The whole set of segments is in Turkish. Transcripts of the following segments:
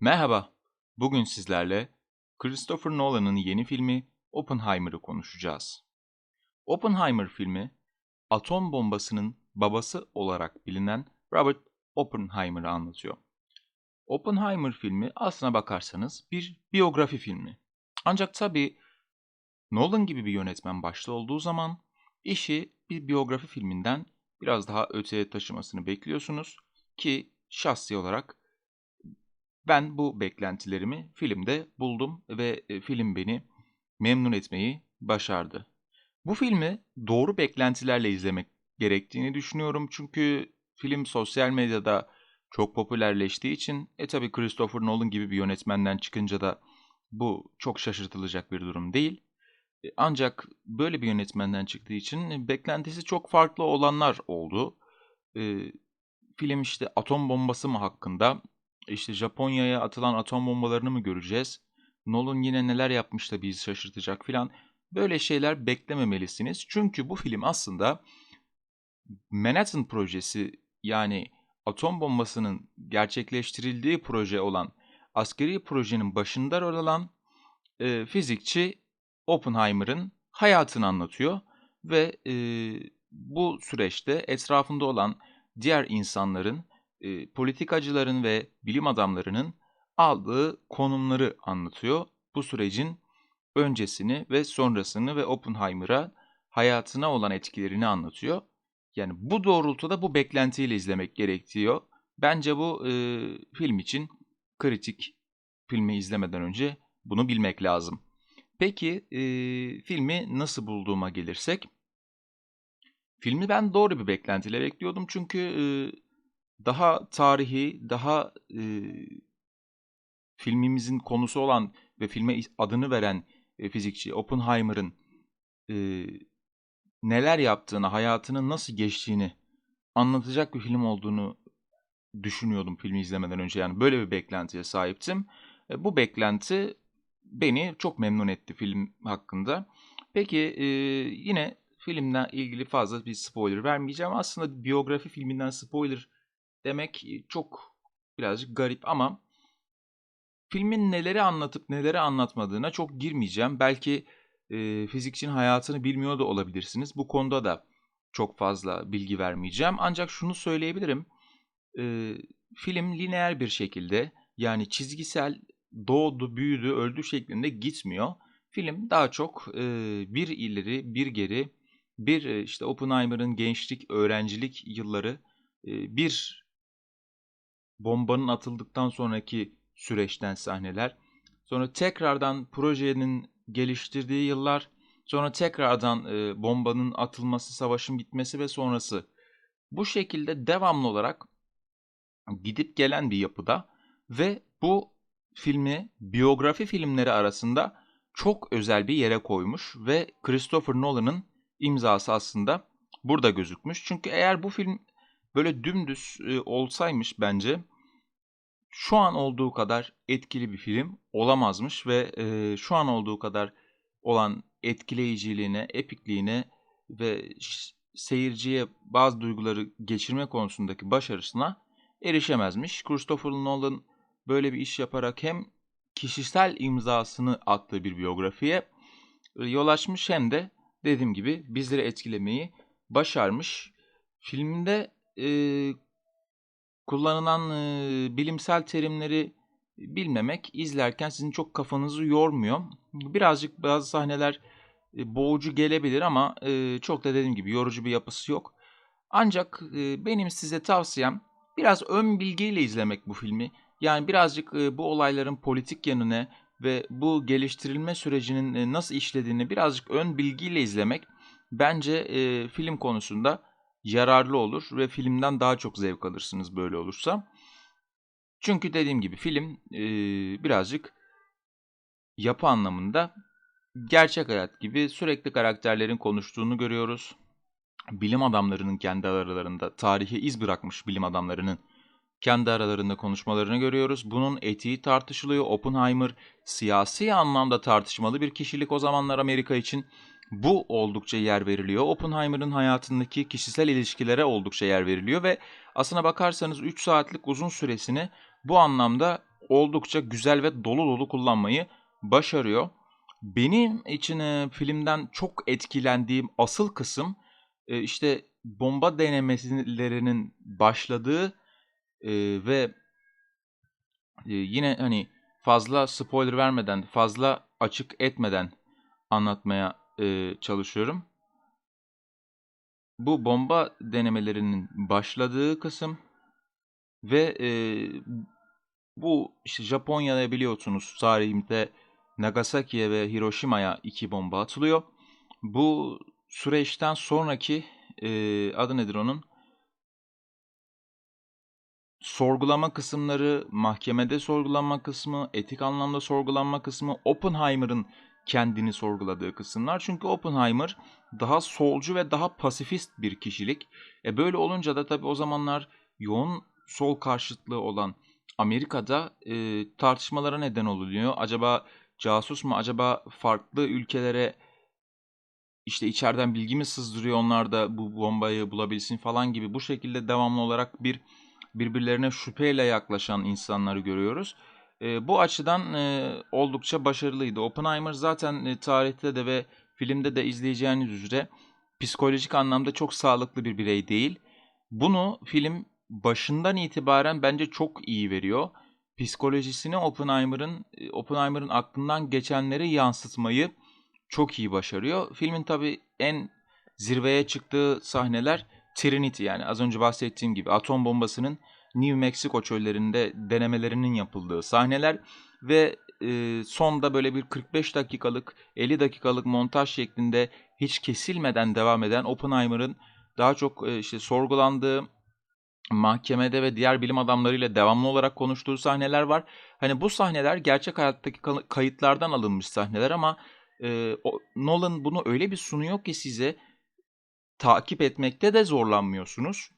Merhaba, bugün sizlerle Christopher Nolan'ın yeni filmi Oppenheimer'ı konuşacağız. Oppenheimer filmi, atom bombasının babası olarak bilinen Robert Oppenheimer'ı anlatıyor. Oppenheimer filmi aslına bakarsanız bir biyografi filmi. Ancak tabii Nolan gibi bir yönetmen başta olduğu zaman işi bir biyografi filminden biraz daha öteye taşımasını bekliyorsunuz ki şahsi olarak ben bu beklentilerimi filmde buldum ve e, film beni memnun etmeyi başardı. Bu filmi doğru beklentilerle izlemek gerektiğini düşünüyorum çünkü film sosyal medyada çok popülerleştiği için e tabi Christopher Nolan gibi bir yönetmenden çıkınca da bu çok şaşırtılacak bir durum değil. E, ancak böyle bir yönetmenden çıktığı için beklentisi çok farklı olanlar oldu. E, film işte atom bombası mı hakkında, işte Japonya'ya atılan atom bombalarını mı göreceğiz? Nolan yine neler yapmış da bizi şaşırtacak filan. Böyle şeyler beklememelisiniz. Çünkü bu film aslında Manhattan projesi yani atom bombasının gerçekleştirildiği proje olan askeri projenin başında rol alan e, fizikçi Oppenheimer'ın hayatını anlatıyor ve e, bu süreçte etrafında olan diğer insanların, e, politikacıların ve bilim adamlarının aldığı konumları anlatıyor. Bu sürecin öncesini ve sonrasını ve Oppenheimer'a hayatına olan etkilerini anlatıyor. Yani bu doğrultuda bu beklentiyle izlemek gerekiyor. Bence bu e, film için kritik. Filmi izlemeden önce bunu bilmek lazım. Peki e, filmi nasıl bulduğuma gelirsek. Filmi ben doğru bir beklentiyle bekliyordum çünkü e, daha tarihi, daha e, filmimizin konusu olan ve filme adını veren e, fizikçi Oppenheimer'ın e, neler yaptığını, hayatının nasıl geçtiğini anlatacak bir film olduğunu düşünüyordum filmi izlemeden önce. Yani böyle bir beklentiye sahiptim. E, bu beklenti beni çok memnun etti film hakkında. Peki e, yine filmle ilgili fazla bir spoiler vermeyeceğim. Aslında biyografi filminden spoiler demek çok birazcık garip ama filmin neleri anlatıp neleri anlatmadığına çok girmeyeceğim. Belki e, fizikçinin hayatını bilmiyor da olabilirsiniz. Bu konuda da çok fazla bilgi vermeyeceğim. Ancak şunu söyleyebilirim. E, film lineer bir şekilde yani çizgisel doğdu, büyüdü, öldü şeklinde gitmiyor. Film daha çok e, bir ileri, bir geri, bir e, işte Oppenheimer'ın gençlik, öğrencilik yılları, e, bir bombanın atıldıktan sonraki süreçten sahneler, sonra tekrardan projenin geliştirdiği yıllar, sonra tekrardan e, bombanın atılması, savaşın bitmesi ve sonrası. Bu şekilde devamlı olarak gidip gelen bir yapıda ve bu filmi biyografi filmleri arasında çok özel bir yere koymuş ve Christopher Nolan'ın imzası aslında burada gözükmüş. Çünkü eğer bu film böyle dümdüz e, olsaymış bence şu an olduğu kadar etkili bir film olamazmış ve e, şu an olduğu kadar olan etkileyiciliğine, epikliğine ve seyirciye bazı duyguları geçirme konusundaki başarısına erişemezmiş. Christopher Nolan böyle bir iş yaparak hem kişisel imzasını attığı bir biyografiye e, yol açmış hem de dediğim gibi bizleri etkilemeyi başarmış. Filmde e, kullanılan e, bilimsel terimleri bilmemek izlerken sizin çok kafanızı yormuyor. Birazcık bazı sahneler e, boğucu gelebilir ama e, çok da dediğim gibi yorucu bir yapısı yok. Ancak e, benim size tavsiyem biraz ön bilgiyle izlemek bu filmi. Yani birazcık e, bu olayların politik yanını ve bu geliştirilme sürecinin e, nasıl işlediğini birazcık ön bilgiyle izlemek bence e, film konusunda yararlı olur ve filmden daha çok zevk alırsınız böyle olursa. Çünkü dediğim gibi film e, birazcık yapı anlamında gerçek hayat gibi sürekli karakterlerin konuştuğunu görüyoruz. Bilim adamlarının kendi aralarında tarihi iz bırakmış bilim adamlarının kendi aralarında konuşmalarını görüyoruz. Bunun etiği tartışılıyor. Oppenheimer siyasi anlamda tartışmalı bir kişilik o zamanlar Amerika için. Bu oldukça yer veriliyor. Oppenheimer'ın hayatındaki kişisel ilişkilere oldukça yer veriliyor ve aslına bakarsanız 3 saatlik uzun süresini bu anlamda oldukça güzel ve dolu dolu kullanmayı başarıyor. Benim için e, filmden çok etkilendiğim asıl kısım e, işte bomba denemelerinin başladığı e, ve yine hani fazla spoiler vermeden, fazla açık etmeden anlatmaya e, çalışıyorum. Bu bomba denemelerinin başladığı kısım ve e, bu işte Japonya'da biliyorsunuz tarihinde Nagasaki'ye ve Hiroşima'ya iki bomba atılıyor. Bu süreçten sonraki e, adı nedir onun? Sorgulama kısımları, mahkemede sorgulanma kısmı, etik anlamda sorgulanma kısmı, Oppenheimer'ın kendini sorguladığı kısımlar. Çünkü Oppenheimer daha solcu ve daha pasifist bir kişilik. E böyle olunca da tabii o zamanlar yoğun sol karşıtlığı olan Amerika'da e, tartışmalara neden oluyor. Acaba casus mu? Acaba farklı ülkelere işte içeriden bilgi mi sızdırıyor onlar da bu bombayı bulabilsin falan gibi bu şekilde devamlı olarak bir birbirlerine şüpheyle yaklaşan insanları görüyoruz. E, bu açıdan e, oldukça başarılıydı. Oppenheimer zaten e, tarihte de ve filmde de izleyeceğiniz üzere psikolojik anlamda çok sağlıklı bir birey değil. Bunu film başından itibaren bence çok iyi veriyor. Psikolojisini Oppenheimer'ın e, Oppenheimer'ın aklından geçenleri yansıtmayı çok iyi başarıyor. Filmin tabii en zirveye çıktığı sahneler Trinity yani az önce bahsettiğim gibi atom bombasının New Mexico çöllerinde denemelerinin yapıldığı sahneler ve e, sonda böyle bir 45 dakikalık 50 dakikalık montaj şeklinde hiç kesilmeden devam eden Oppenheimer'ın daha çok e, işte sorgulandığı mahkemede ve diğer bilim adamlarıyla devamlı olarak konuştuğu sahneler var. Hani bu sahneler gerçek hayattaki kayıtlardan alınmış sahneler ama e, o, Nolan bunu öyle bir sunuyor ki size takip etmekte de zorlanmıyorsunuz.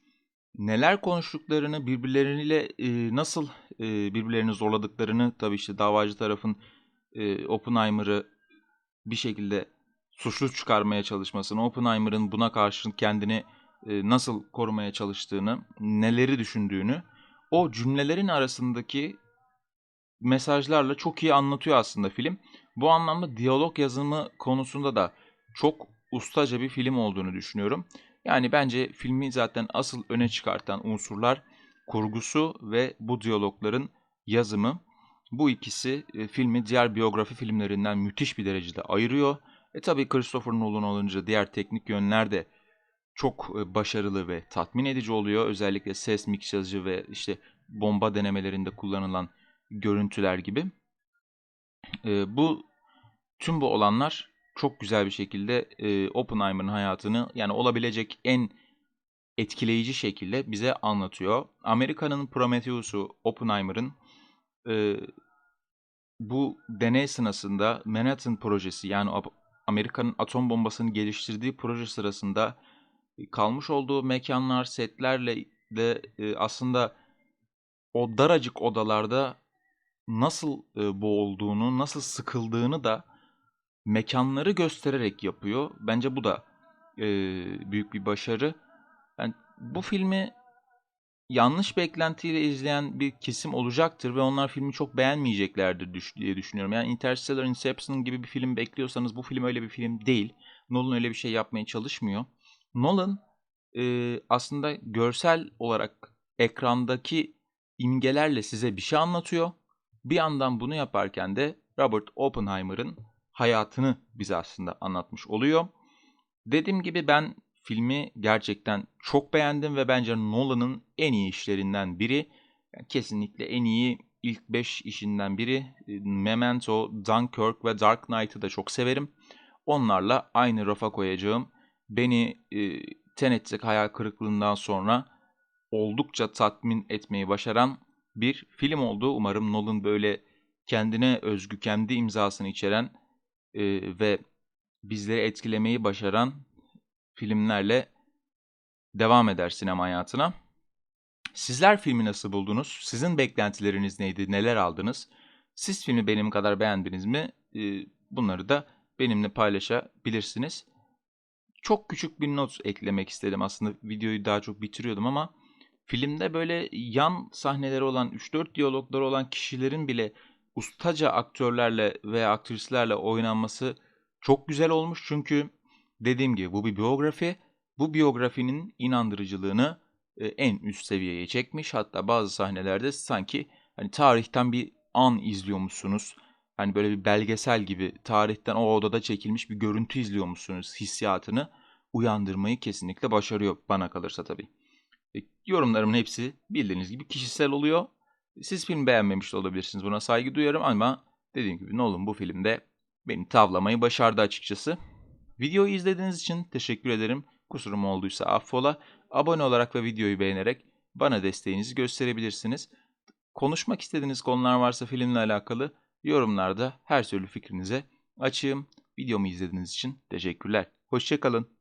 Neler konuştuklarını, birbirleriyle e, nasıl e, birbirlerini zorladıklarını tabii işte davacı tarafın e, Oppenheimer'ı bir şekilde suçlu çıkarmaya çalışmasını, Oppenheimer'ın buna karşın kendini e, nasıl korumaya çalıştığını, neleri düşündüğünü o cümlelerin arasındaki mesajlarla çok iyi anlatıyor aslında film. Bu anlamda diyalog yazımı konusunda da çok ustaca bir film olduğunu düşünüyorum. Yani bence filmi zaten asıl öne çıkartan unsurlar kurgusu ve bu diyalogların yazımı. Bu ikisi e, filmi diğer biyografi filmlerinden müthiş bir derecede ayırıyor. E tabi Christopher Nolan olunca diğer teknik yönler de çok e, başarılı ve tatmin edici oluyor. Özellikle ses miksajı ve işte bomba denemelerinde kullanılan görüntüler gibi. E, bu tüm bu olanlar çok güzel bir şekilde e, Oppenheimer'ın hayatını yani olabilecek en etkileyici şekilde bize anlatıyor. Amerika'nın Prometheus'u Oppenheimer'ın e, bu deney sırasında Manhattan projesi yani Amerika'nın atom bombasını geliştirdiği proje sırasında kalmış olduğu mekanlar, setlerle de e, aslında o daracık odalarda nasıl e, boğulduğunu, nasıl sıkıldığını da mekanları göstererek yapıyor. Bence bu da e, büyük bir başarı. Yani bu filmi yanlış beklentiyle izleyen bir kesim olacaktır ve onlar filmi çok beğenmeyeceklerdir diye düşünüyorum. Yani Interstellar, Inception gibi bir film bekliyorsanız bu film öyle bir film değil. Nolan öyle bir şey yapmaya çalışmıyor. Nolan e, aslında görsel olarak ekrandaki imgelerle size bir şey anlatıyor. Bir yandan bunu yaparken de Robert Oppenheimer'ın hayatını bize aslında anlatmış oluyor. Dediğim gibi ben filmi gerçekten çok beğendim ve bence Nolan'ın en iyi işlerinden biri. Kesinlikle en iyi ilk 5 işinden biri. Memento, Dunkirk ve Dark Knight'ı da çok severim. Onlarla aynı rafa koyacağım. Beni e, Tenet'teki hayal kırıklığından sonra oldukça tatmin etmeyi başaran bir film oldu. Umarım Nolan böyle kendine özgü, kendi imzasını içeren e, ve bizleri etkilemeyi başaran filmlerle devam eder sinema hayatına. Sizler filmi nasıl buldunuz? Sizin beklentileriniz neydi? Neler aldınız? Siz filmi benim kadar beğendiniz mi? Bunları da benimle çok küçük bir not eklemek istedim. Aslında videoyu daha çok bitiriyordum ama filmde böyle yan sahneleri olan 3-4 diyalogları olan kişilerin bile ustaca aktörlerle veya aktrislerle oynanması çok güzel olmuş. Çünkü dediğim gibi bu bir biyografi. Bu biyografinin inandırıcılığını e, en üst seviyeye çekmiş. Hatta bazı sahnelerde sanki hani tarihten bir an izliyormuşsunuz. Hani böyle bir belgesel gibi tarihten o odada çekilmiş bir görüntü izliyormuşsunuz hissiyatını uyandırmayı kesinlikle başarıyor bana kalırsa tabii. E, yorumlarımın hepsi bildiğiniz gibi kişisel oluyor. Siz film beğenmemiş de olabilirsiniz. Buna saygı duyarım ama dediğim gibi Nolan bu filmde beni tavlamayı başardı açıkçası. Videoyu izlediğiniz için teşekkür ederim. Kusurum olduysa affola. Abone olarak ve videoyu beğenerek bana desteğinizi gösterebilirsiniz. Konuşmak istediğiniz konular varsa filmle alakalı yorumlarda her türlü fikrinize açığım. Videomu izlediğiniz için teşekkürler. Hoşçakalın.